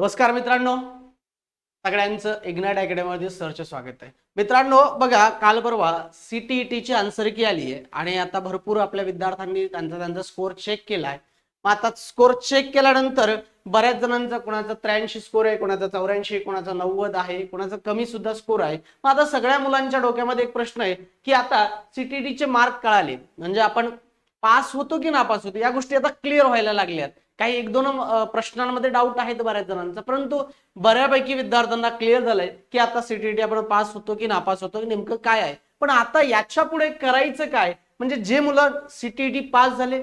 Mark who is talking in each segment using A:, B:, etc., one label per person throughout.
A: नमस्कार मित्रांनो. सगळ्यांचं इग्नाट अकॅडमीमध्ये सरचं स्वागत आहे. मित्रांनो बघा काल परवा सीटीईटी ची आन्सर की आली आहे आणि आता भरपूर आपल्या विद्यार्थ्यांनी त्यांचा त्यांचा स्कोर चेक केलाय. मग आता स्कोर चेक केल्यानंतर बऱ्याच जणांचा कोणाचा त्र्याऐंशी स्कोर आहे कोणाचा चौऱ्याऐंशी कोणाचा नव्वद आहे कोणाचा कमी सुद्धा स्कोर आहे. मग आता सगळ्या मुलांच्या डोक्यामध्ये एक प्रश्न आहे की आता सीटीईटीचे चे मार्क कळाले. म्हणजे आपण पास होतो की नापास होतो या गोष्टी आता क्लिअर व्हायला लागल्यात. काही एक दोन प्रश्नांमध्ये डाऊट आहेत बऱ्याच जणांचा. परंतु बऱ्यापैकी विद्यार्थ्यांना क्लिअर झालंय की आता सीटीटी आपण पास होतो की नापास होतो नेमकं काय आहे? पण आता याच्यापुढे करायचं काय? म्हणजे जे मुलं सीटीटी पास झाले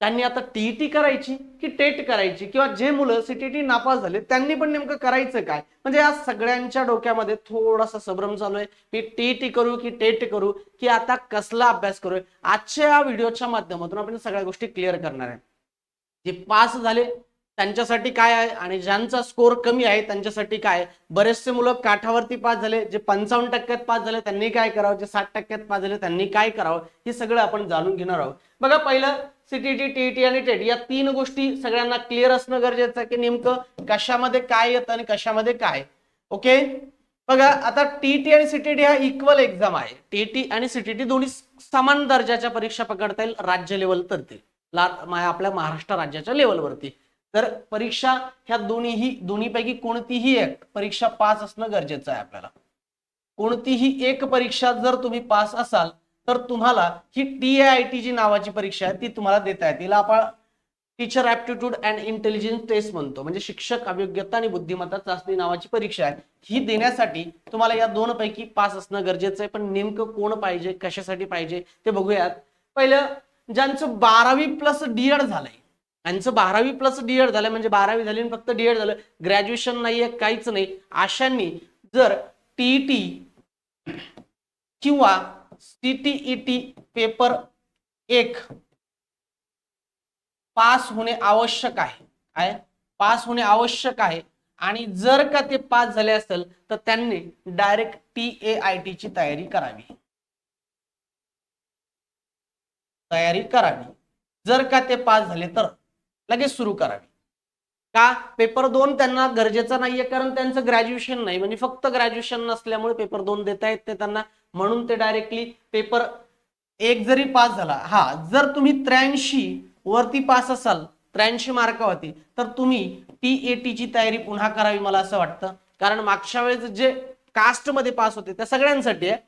A: त्यांनी आता टीईटी करायची की टेट करायची? किंवा जे मुलं सीटीटी नापास झाले त्यांनी पण नेमकं करायचं काय? म्हणजे या सगळ्यांच्या डोक्यामध्ये थोडासा संभ्रम चालू आहे की टीईटी करू की टेट करू की आता कसला अभ्यास करू आजच्या या व्हिडिओच्या माध्यमातून आपण सगळ्या गोष्टी क्लिअर करणार आहे. जे पास झाले त्यांच्यासाठी काय आहे आणि ज्यांचा स्कोर कमी आहे त्यांच्यासाठी काय बरेचसे मुलं काठावरती पास झाले जे पंचावन्न टक्क्यात पास झाले त्यांनी काय करावं? जे साठ टक्क्यात पास झाले त्यांनी काय करावं? हे सगळं आपण जाणून घेणार आहोत. बघा पहिलं सीटीटी टीईटी आणि टेट या तीन गोष्टी सगळ्यांना क्लिअर असणं गरजेचं आहे की नेमकं कशामध्ये काय येतं आणि कशामध्ये काय? ओके बघा आता टीटी आणि सीटीटी हा इक्वल एक्झाम आहे. टीटी आणि सीटीटी दोन्ही समान दर्जाच्या परीक्षा पकडता येईल राज्य लेवल तरती ला आपल्या महाराष्ट्र राज्याच्या लेवलवरती तर परीक्षा ह्या दोन्हीही दोन्हीपैकी कोणतीही एक परीक्षा पास असणं गरजेचं आहे आपल्याला. कोणतीही एक परीक्षा जर तुम्ही पास असाल तर तुम्हाला ही टी आय टी जी नावाची परीक्षा आहे ती तुम्हाला देता येते. तिला आपण teacher aptitude and intelligence test म्हणतो. म्हणजे शिक्षक अभियोग्यता आणि बुद्धिमत्ता चाचणी नावाची परीक्षा आहे. ही देण्यासाठी तुम्हाला या दोन पैकी पास असणं गरजेचं आहे. पण नेमकं कोण पाहिजे कशासाठी पाहिजे ते बघूयात. पहिलं ज्यांचं बारावी प्लस डीएड झालंय. यांचं बारावी प्लस डीएड झालं म्हणजे बारावी झाली फक्त फक्त डीएड झालं ग्रॅज्युएशन नाहीये काहीच नाही. अशांनी जर टीईटी किंवा सीटीईटी पेपर एक पास होणे आवश्यक आहे. काय? पास होणे आवश्यक आहे. आणि जर का ते पास झाले असेल तर त्यांनी direct T A I T ची तयारी करावी. तयारी करावी. जर का ते पास झाले तर लगेच सुरू करावी. का? पेपर दोन त्यांना गरजेचं नाहीये कारण त्यांचं ग्रॅज्युएशन नाही. म्हणजे फक्त ग्रॅज्युएशन नसल्यामुळे पेपर दोन देता येत ते त्यांना. म्हणून ते डायरेक्टली पेपर एक जरी पास झाला हा जर तुम्ही त्र्याऐंशी वरती पास असाल त्र्याऐंशी मार्कावरती तर तुम्ही टी ए टी ची तयारी पुन्हा करावी मला असं वाटतं. कारण मागच्या वेळेस जे कास्टमध्ये पास होते त्या सगळ्यांसाठी आहे.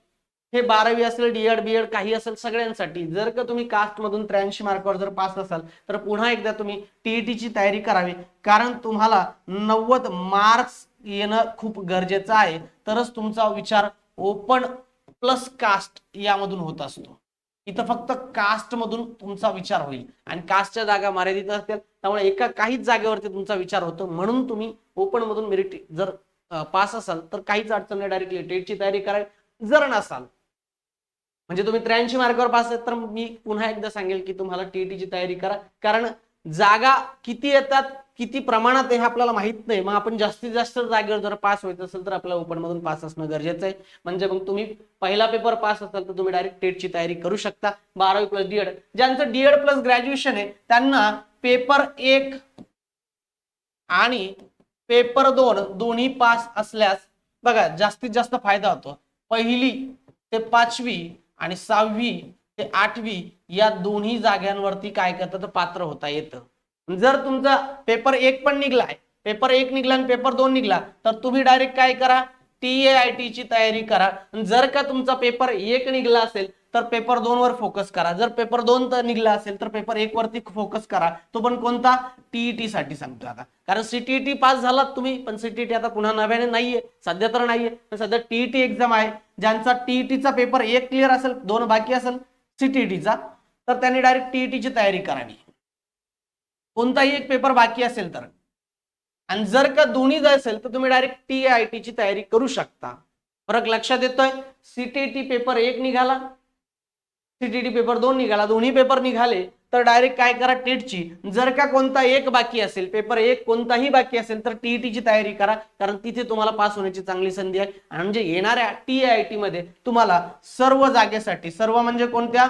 A: हे बारावी असेल डीएड बीएड काही असेल सगळ्यांसाठी. जर का तुम्ही कास्टमधून त्र्याऐंशी मार्कावर जर पास असाल तर पुन्हा एकदा तुम्ही टीईटी ची तयारी करावी. कारण तुम्हाला नव्वद मार्क्स येणं खूप गरजेचं आहे. तरच तुमचा विचार ओपन प्लस कास्ट यामधून होत असतो. इथं फक्त कास्टमधून तुमचा विचार होईल. आणि कास्टच्या जागा मर्यादित असतील त्यामुळे एका काहीच जागेवरती तुमचा विचार होतो. म्हणून तुम्ही ओपन मधून मेरिट जर पास असाल तर काहीच अडचण नाही. डायरेक्टली टेटची तयारी करावी. जर नसाल म्हणजे तुम्ही त्र्याऐंशी मार्कावर पास आहेत तर मी पुन्हा एकदा सांगेल की तुम्हाला टीईटीची तयारी करा. कारण जागा किती येतात किती प्रमाणात आहे हे आपल्याला माहीत नाही. मग आपण जास्तीत जास्त जागेवर जर पास व्हायचं असेल तर आपल्याला ओपन मधून पास असणं गरजेचं आहे. म्हणजे मग तुम्ही पहिला पेपर पास असाल तर तुम्ही डायरेक्ट टेटची तयारी करू शकता. बारावी प्लस डीएड ज्यांचं डीएड प्लस ग्रॅज्युएशन आहे त्यांना पेपर एक आणि पेपर दोन दोन्ही पास असल्यास बघा जास्तीत जास्त फायदा होतो. पहिली ते पाचवी आणि सहावी ते आठवी या दोन्ही जाग्यांवरती काय करतात पात्र होता येतं. जर तुमचा पेपर एक पण निघलाय पेपर एक निघला आणि पेपर दोन निघला तर तुम्ही डायरेक्ट काय करा? टी ए आय टी ची तयारी करा. जर का तुमचा पेपर एक निघला असेल तर पेपर दोन वर फोकस करा. जर पेपर दोन तर निघला असेल तर पेपर एक वरती फोकस करा. तो पण कोणता? टीईटी साठी सांगतो आता. कारण सीटीईटी पास झालात तुम्ही पण सीटीईटी आता पुन्हा नव्याने नाहीये. सध्या तर नाहीये. पण सध्या टीईटी एक्झाम आहे. ज्यांचा टीईटीचा पेपर एक क्लिअर असेल दोन बाकी असेल सीटीईटीचा तर त्यांनी डायरेक्ट टीईटीची तयारी करावी. कोणताही एक पेपर बाकी असेल तर. आणि जर का दोन्ही जर असेल तर तुम्ही डायरेक्ट टी आय टी ची तयारी करू शकता. फरक लक्षात येतोय? सीटीटी पेपर एक निघाला. सीटीटी पेपर दोन निघाला दोन्ही पेपर निघाले तर डायरेक्ट काय करा टेटची. जर का कोणता एक बाकी असेल पेपर एक कोणताही बाकी असेल तर टीईटी ची तयारी करा कारण तिथे तुम्हाला पास होण्याची चांगली संधी आहे. आणि म्हणजे येणाऱ्या टी आय टी मध्ये तुम्हाला सर्व जागेसाठी सर्व म्हणजे कोणत्या?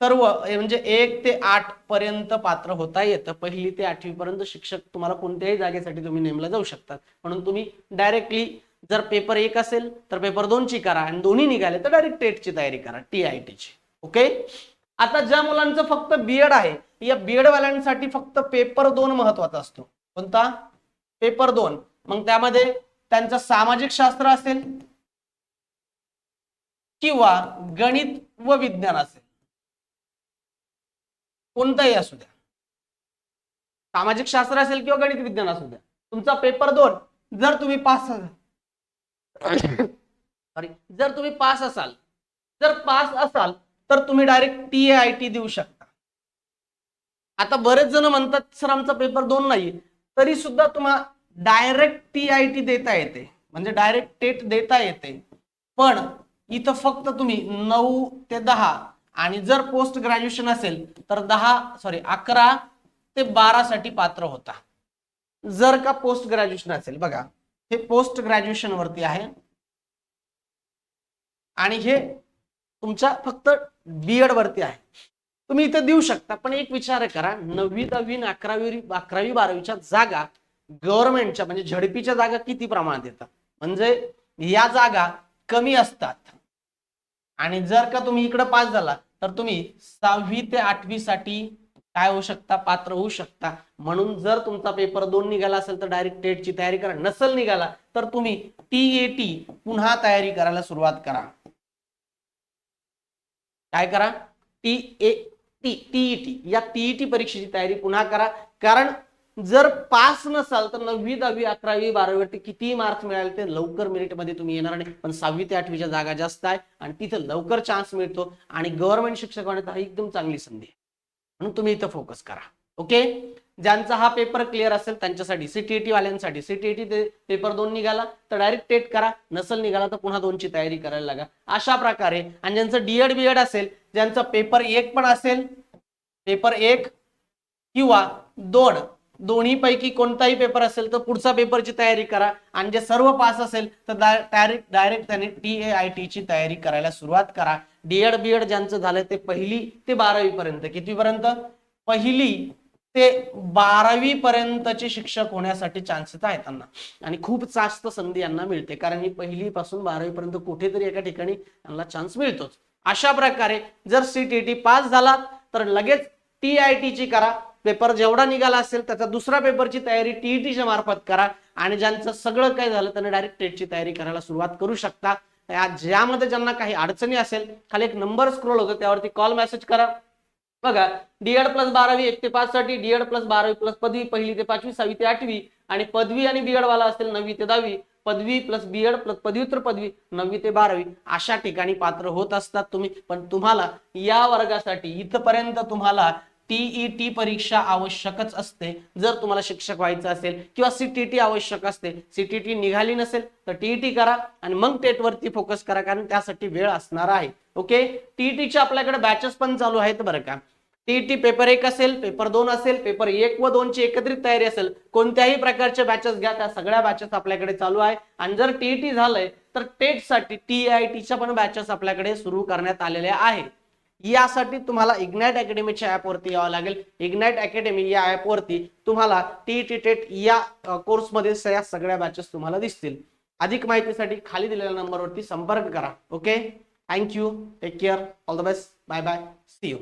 A: सर्व म्हणजे एक ते आठ पर्यंत पात्र होता येतं. पहिली ते आठवी पर्यंत शिक्षक तुम्हाला कोणत्याही जागेसाठी तुम्ही नेमला जाऊ शकतात. म्हणून तुम्ही डायरेक्टली जर पेपर एक असेल तर पेपर दोनची करा आणि दोन्ही निघाले तर डायरेक्ट टेटची तयारी करा टी आय टीची. ओके? आता ज्या मुलांचं फक्त बीएड आहे या बीएड वाल्यांसाठी फक्त पेपर दोन महत्त्वाचा असतो. कोणता? पेपर दोन. मग त्यामध्ये त्यांचं सामाजिक शास्त्र असेल किंवा गणित व विज्ञान असेल. कोणताही असू द्या. सामाजिक शास्त्र असेल किंवा गणित विज्ञान असू द्या. तुमचा पेपर दोन. जर तुम्ही पास सॉरी जर तुम्ही पास असाल. जर पास असाल तर तुम्ही डायरेक्ट टी आय टी देऊ शकता. आता बरेच जण म्हणतात सर आमचा पेपर दोन नाही तरी सुद्धा तुम्हाला डायरेक्ट टी आय टी देता येते. म्हणजे डायरेक्ट टेट देता येते. पण इथं फक्त तुम्ही नऊ ते दहा आणि जर पोस्ट ग्रॅज्युएशन असेल तर दहा सॉरी अकरा ते बारा साठी पात्र होता. जर का पोस्ट ग्रॅज्युएशन असेल बघा हे पोस्ट ग्रॅज्युएशन वरती आहे. आणि हे तुमच्या फक्त बीएड वरती आहे. तुम्ही इथं देऊ शकता पण एक विचार करा नववी दहावी अकरावी अकरावी बारावीच्या जागा गव्हर्नमेंटच्या म्हणजे झडपीच्या जागा किती प्रमाणात येतात? म्हणजे या जागा कमी असतात. आणि जर का तुम्ही इकडे पास झाला तर तुम्ही सहावी ते आठवी साठी काय होऊ शकता? पात्र होऊ शकता. म्हणून जर तुमचा पेपर दोन निघाला असेल तर डायरेक्ट टेटची तयारी करा. नसल निघाला तर तुम्ही टी ए टी पुन्हा तयारी करायला सुरुवात करा. काय करा? T A T TE T. या टीईटी परीक्षेची तयारी पुन्हा करा. कारण जर पास नसाल तर नववी दहावी अकरावी बारावीवरती किती मार्क्स मिळाले ते लवकर मेरिटमध्ये तुम्ही येणार नाही. पण सहावी ते आठवीच्या जागा जास्त आहे आणि तिथं लवकर चान्स मिळतो आणि गव्हर्नमेंट शिक्षक होण्याचा ही एकदम चांगली संधी आहे. म्हणून तुम्ही इथं फोकस करा. ओके ज्यांचा हा पेपर क्लिअर असेल त्यांच्यासाठी सीटीईटी वाल्यांसाठी. सीटीईटी ते पेपर दोन निघाला तर डायरेक्ट टेट करा. नसेल निघाला तर पुन्हा दोनची तयारी करायला लागा. अशा प्रकारे आणि ज्यांचं डीएड बीएड असेल ज्यांचं पेपर एक पण असेल पेपर एक किंवा दोन दोन्ही पैकी कोणताही पेपर असेल तर पुढचा पेपरची तयारी करा. आणि जे सर्व पास असेल तर डायरेक्ट डायरेक्ट त्याने टी ए आय टी ची तयारी करायला सुरुवात करा. डीएड बीएड ज्यांचं झालं ते पहिली ते बारावी पर्यंत पहिली ते बारावी पर्यंतचे शिक्षक होण्यासाठी चान्सेस आहेत त्यांना. आणि खूप जास्त संधी यांना मिळते. कारण ही पहिली पासून बारावी पर्यंत कुठेतरी एका ठिकाणी त्यांना चान्स मिळतोच. अशा प्रकारे जर सीटीटी पास झाला तर लगेच टी आय टीची करा. पेपर जेवढा निघाला असेल त्याचा दुसरा पेपरची तयारी टीईटीच्या मार्फत करा. आणि ज्यांचं सगळं काय झालं त्यांनी डायरेक्ट टेटची तयारी करायला सुरुवात करू शकता. ज्यामध्ये ज्यांना काही अडचणी असेल खाली एक नंबर स्क्रोल होतो त्यावरती कॉल मेसेज करा. बघा डीएड प्लस बारावी एक ते पाच साठी डीएड प्लस बारावी प्लस पदवी पहिली ते पाचवी सहावी ते आठवी आणि पदवी आणि बीएड वाला असेल नववी ते दहावी पदवी प्लस बीएड प्लस पदव्युत्तर पदवी नववी ते बारावी अशा ठिकाणी पात्र होत असतात तुम्ही. पण तुम्हाला या वर्गासाठी इथपर्यंत तुम्हाला टीईटी परीक्षा आवश्यकच असते. जर तुम्हाला शिक्षक व्हायचं असेल किंवा सीटीटी आवश्यक असते सीटीटी निघाली नसेल तर टीईटी करा आणि मग टेट वरती फोकस करा कारण त्यासाठी वेळ असणार आहे. ओके टीईटीचे आपल्याकडे बॅचेस पण चालू आहेत बरं का. टीईटी पेपर एक असेल पेपर दोन असेल पेपर एक व दोनची एकत्रित तयारी असेल कोणत्याही प्रकारचे बॅचेस घ्या. त्या सगळ्या बॅचेस आपल्याकडे चालू आहे. आणि जर टीईटी झालंय तर टेटसाठी टी आय टीच्या पण बॅचेस आपल्याकडे सुरू करण्यात आलेल्या आहेत. यासाठी तुम्हाला इग्नाइट अकॅडमीच्या ॲपवरती यावं लागेल. इग्नाइट अकॅडमी या ऍपवरती तुम्हाला टी टी टेट या कोर्समध्ये या सगळ्या बॅचेस तुम्हाला दिसतील. अधिक माहितीसाठी खाली दिलेल्या नंबरवरती संपर्क करा. Okay thank you take care all the best bye bye see you